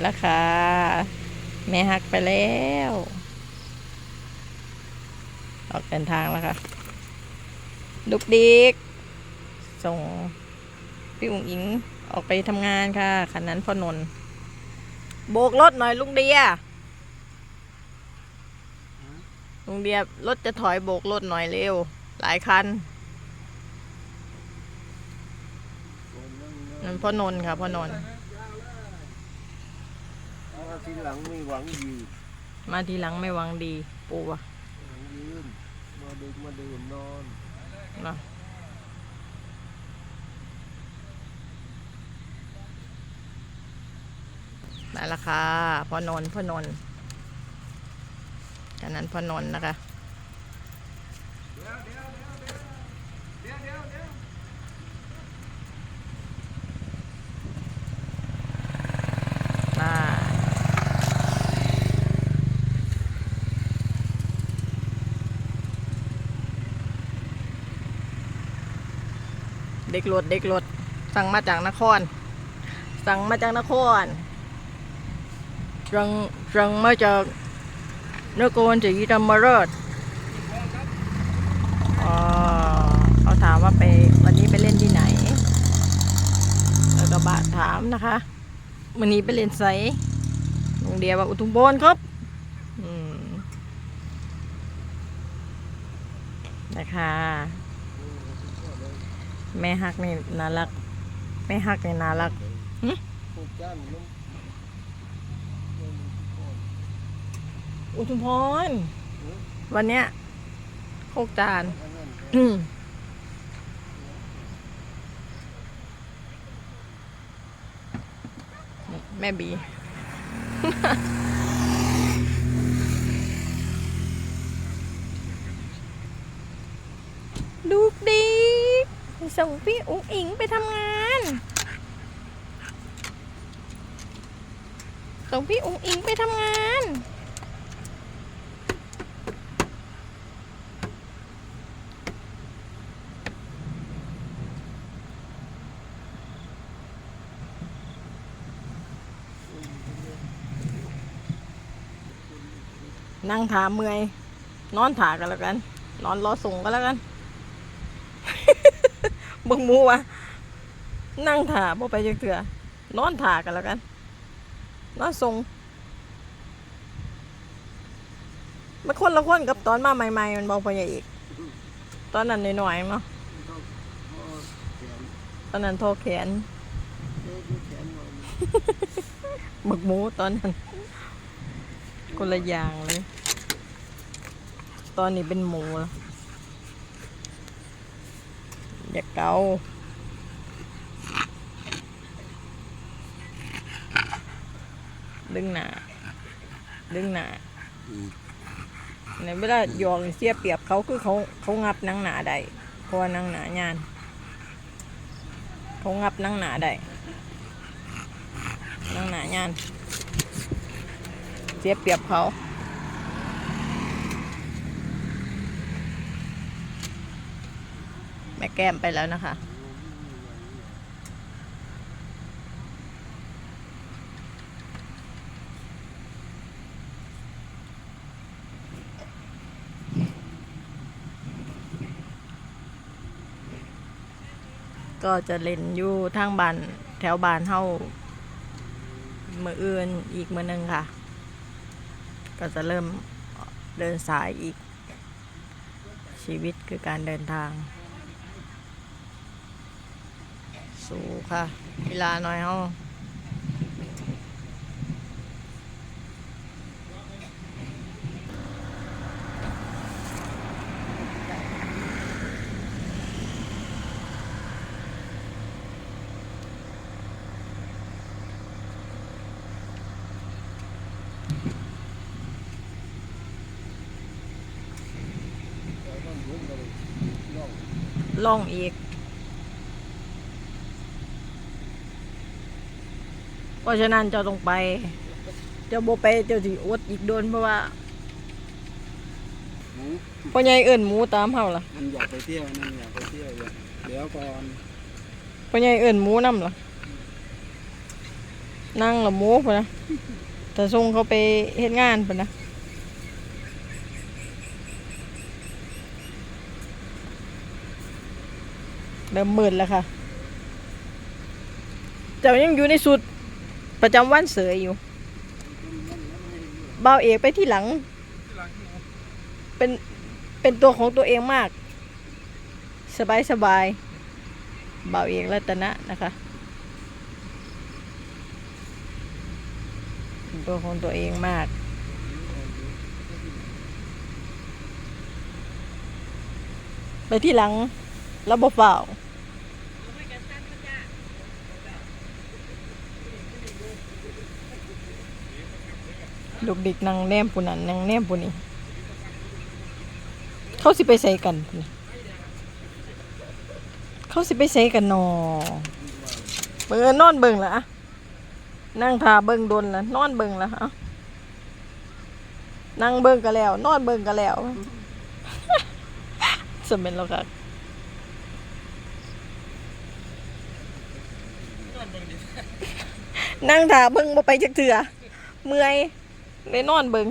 แล้วค่ะ แม่ฮักไปแล้วออกเดินทางแล้วค่ะดุกดิก ส่งพี่อุ๋งอิงออกไปทำงานค่ะคันนั้นพ่อนนท์โบกรถหน่อยลุงเดียลุงเดียรถจะถอยโบกรถหน่อยเร็ว หลายคันนั่นพ่อนนท์ค่ะพ่อนนท์ มาทีหลังไม่หวังดีมาทีหลังไม่หวังดี ปูอะหวังยืมมาดึกมาดื่มนอนเนาะได้ละค่ะพ่อนนท์พ่อนนท์จากนั้นพ่อนนท์นะคะ มา เด็กรถเด็กรถสั่งมาจากนคร สั่งมาจากนครสั่งสั่งมาจากนครศรีธรรมราชอ๋อเขาถามว่าไปวันนี้ไปเล่นที่ไหน แล้วก็บะถามนะคะวันนี้ไปเล่นไซโรงเดียว่าอุทุมพรครับอืมนะคะ แม่ฮักนี่น่ารัก แม่ฮักนี่น่ารักพวกจ้านน้องอุทุมพร วันเนี้ยโคกจานแม่บี ลูกดี ส่งพี่อุ๋งอิงไปทำงาน ส่งพี่อุ๋งอิงไปทำงาน นั่งถาเมื่อย นอนถากันแล้วกัน นอนรอส่งกันแล้วกัน เบังหมูวะนั่งถ่าบ่ไปจักเถื่อนอนถากันแล้วกันนอนส่งมันคนละคนกับตอนมาใหม่ๆมันบอกพ่อใหญ่อีก ตอนนั้นหน่อยๆเนาะตอนนั้นโทอแขนเลิกด้วยแขนหน่อยบักหมูตอนนั้นคนละอย่างเลย ตอนนี้เป็นหมูแล้ว อย่าเกาดึงหนาดึงหนาในเวลาหยอกเสียเปรียบเขาคือเขาเขางับนังหนาได้เพราะว่าหนังหนายาน เขางับนังหนาได้นังหนายาน เสียเปรียบเขา ม่แก้มไปแล้วนะคะ ก็จะเล่นอยู่ทางบ้านแถวบ้านเฮามืออื่นอีกมือนึงค่ะ ก็จะเริ่มเดินสายอีกชีวิตคือการเดินทาง สู้ค่ะเวลาหน่อยเฮาล่องอีก เพราะฉะนั้นเจ้าต้องไป เจ้าโบไปเจ้าสิอดอีกโดนเพราะว่าหมูพ่อใหญ่เอิ้นหมูตามเฮาล่ะมันอยากไปเที่ยวนั่นอยากไปเที่ยวอยากเดี๋ยวก่อนพ่อใหญ่เอิ้นหมูนำล่ะนั่งละโมกพุ่นนะแต่ส่งเขาไปเฮ็ดงานพุ่นนะเริ่มมืดแล้วค่ะ เจ้ายังอยู่ในสุด ประจำวันเสยอยู่เบาเอกไปที่หลัง เป็นเป็นตัวของตัวเองมาก สบายสบายเบาเอกรัตนะนะคะเป็นตัวของตัวเองมากไปที่หลังแล้วบ่ฝ่า ลูกเด็กนางแนมปุนนั่นนางแนมปุนี่เขาสิไปใส่กันเขาสิไปใส่กันนอเบิ่งเอิ้นอนเบิ่งละอะนั่งทาเบิ่งดนละนอนเบิ่งละอะนั่งเบิ่งก็แล้ว นอนเบิ่งก็แล้วสมเป็นแล้วค่ะนั่งทาเบิ่งบ่ไปจักเถื่อเมื่อย เลยนอนเบิง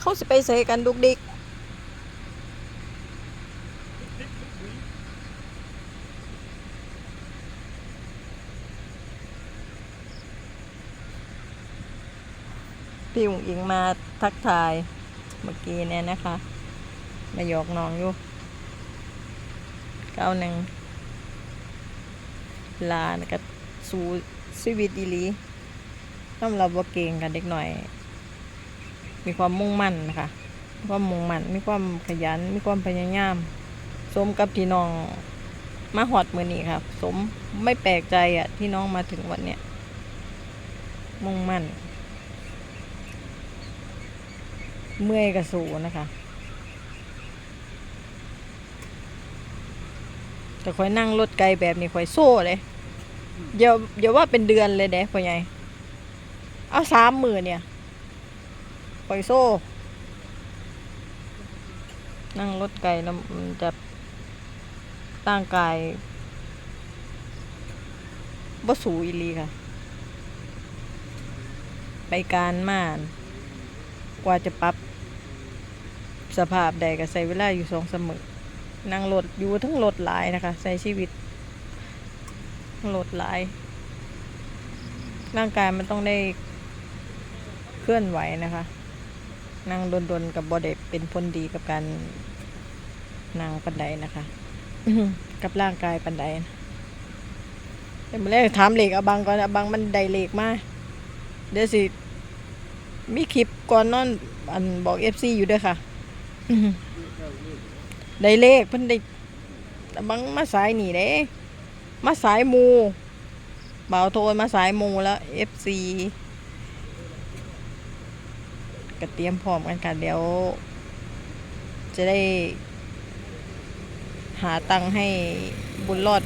เขาสิไปใส่กันดุกดิกพี่อุ๋งอิงมาทักทายเมื่อกี้เนี่ยนะคะ มาหยอกน้องอยู่เก้าหนึ่ง ลานะก็สู้ชีวิตดีหลีต้องเราบ่เก่งกันเด็กหน่อย มีความมุ่งมั่นนะคะมีความมุ่งมั่น มีความขยัน มีความพยายาม สมกับที่น้องมาหอดมือนี้ครับ สมไม่แปลกใจอะที่น้องมาถึงวันเนี้ยมุ่งมั่น เมื่อยกระสูนะคะ แต่คอยนั่งรถไกลแบบนี้คอยโซ่เลยเดี๋ยวเดี๋ยวว่าเป็นเดือนเลยเด้พ่อใหญ่เอาสามหมื่นเนี่ยปล่อยโซ่ นั่งรถไกลแล้วมันจะร่างกายบ่สูอีลีค่ะ ไปการม่าน กว่าจะปรับสภาพใดก็ใช้เวลาอยู่สองสมมือ นั่งรถอยู่ทั้งรถหลายนะคะ ใช้ชีวิตรถหลาย ร่างกายมันต้องได้เคลื่อนไหวนะคะ นั่งดนๆกับบอดเเป็นผลดีกับการนั่งปันไดนะคะ กับร่างกายปันไดเดี๋ยวมาเรียกถามเหล็กอาบังก่อนอาบังมันไดเหล็กมาเดี๋ยวสิ มีคลิปก่อนนอนอันบอกเอฟซีอยู่ด้วยค่ะ ได้เลขเพิ่นได้บังมาสายหนีเด้มาสายมูเบาโทรมาสายมูแล้วเอฟซีก็เตรียมพร้อมกันค่ะเดี๋ยว จะได้ หาตังค์ให้บุญรอด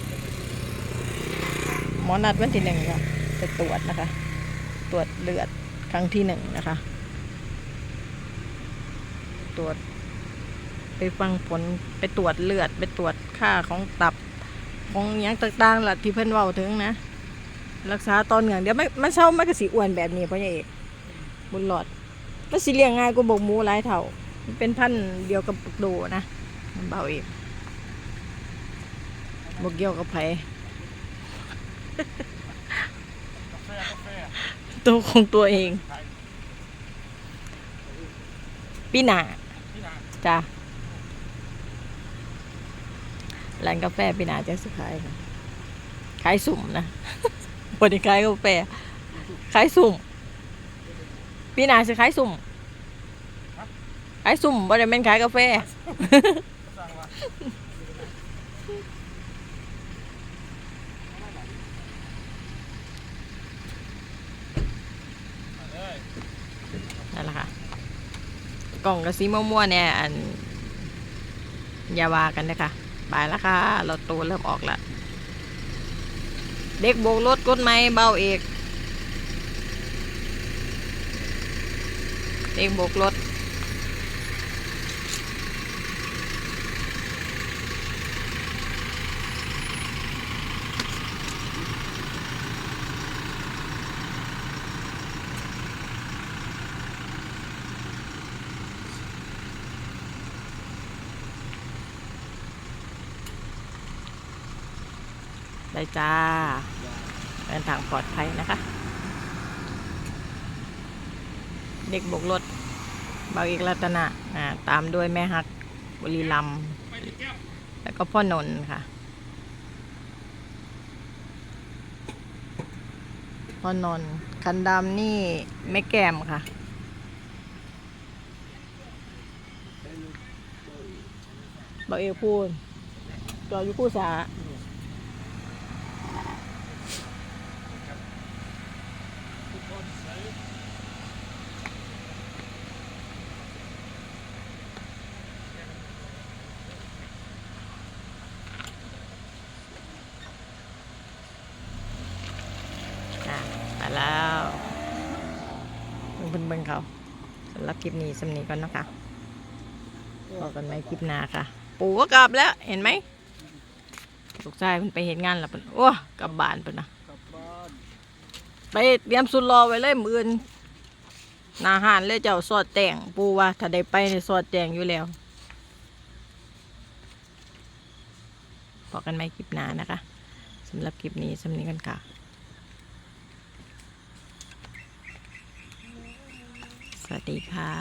หมอนัดวันที่หนึ่งค่ะไปตรวจนะคะ ตรวจเลือดครั้งที่หนึ่งนะคะ ตรวจ ไปฟังผลไปตรวจเลือด ไปตรวจค่าของตับของหยังต่างๆล่ะที่เพิ่นเว้าถึงนะ รักษาตอนเหงืองเดี๋ยวไม่มันเศร้ามันก็สิอ้วนแบบนี้พ่อใหญ่เอกบุญรอดมันสิเลี้ยงง่ายกว่าบกหมูหลายเท่ามันเป็นพันธุ์เดียวกับปกโดนะมันเบาเองบกเกี่ยวกับไผตัวของตัวเองปีหนาจ้ะ ร้านกาแฟปีนาจะสุดท้ายค่ะขายสุ่มนะบริขายกาแฟขายสุ่มปีนาสิขายสุ่มขายสุ่มบ่ได้แม่นขายกาแฟนั่นแหละค่ะ กล่องกระสีม่วๆเนี่ยอันอย่าว่ากันนะคะ ไปแล้วค่ะรถตัวเริ่มออกละเด็กโบกรถกดไม้เบาเอกเด็กโบกรถ ได้จ้าเดินทางปลอดภัยนะคะ เด็กบกรถเบาอีกรัตนะอ่าตามด้วยแม่ฮักบุรีลำแล้วก็พ่อนนท์ค่ะ พ่อนนท์คันดำนี่แม่แก้มค่ะเบาเอกพูดจออยู่คู่สา อะมาแล้ว เบิ่งเบิ่งเบิ่งเขาสำหรับคลิปนี้สำนีก่อนเนาะคะพอกันไหมคลิปหน้าค่ะ ปู่ก็กลับแล้วเห็นไหมลูกชายมันไปเห็นงานแล้วเพิ่นโอ้กลับบ้านเพิ่นนะกลับบ้านไปเตรียมสุดรอไว้เลยมืออื่นหนาหานเลยเจ้าสอดแต่งปูว่าถ้าได้ไปในสอดแต่งอยู่แล้วพอกันไหมคลิปหน้านะคะสำหรับคลิปนี้สำนีกันค่ะ วัสดีค่ะ